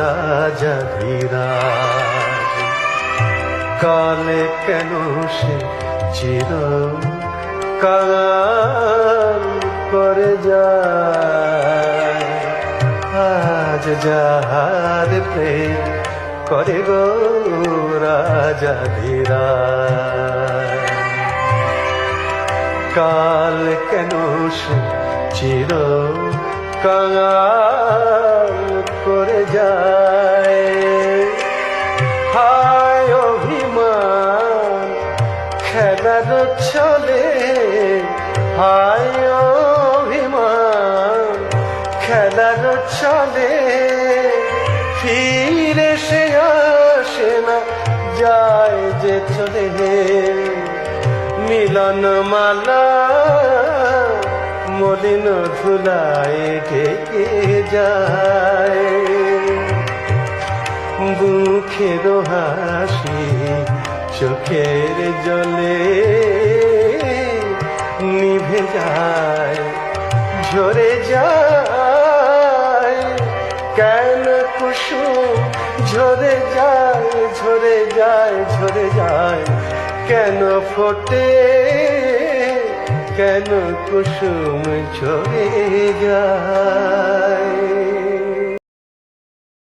রাজা ধীরাজ। কালে কেন সে চির কাল করে যায়? আজ যাহার প্রেম করে গো রাজা ধীরাজ। কাল কেন সে চির কাল খেলার চলে, হায় অভিমান, খেলার চলে। ফিরে সে আসে না, যায় যে চলে। মিলন মালা মলিন ধুলায় ঢেকে যায়। বুকের হাসি চোখের জলে নিভে যায়, ঝরে যায়। কেন কুসুম? ঝরে যায় ঝরে যায় ঝরে যায়। কেন ফোটে? কেন কুসুম? ঝরে যায়।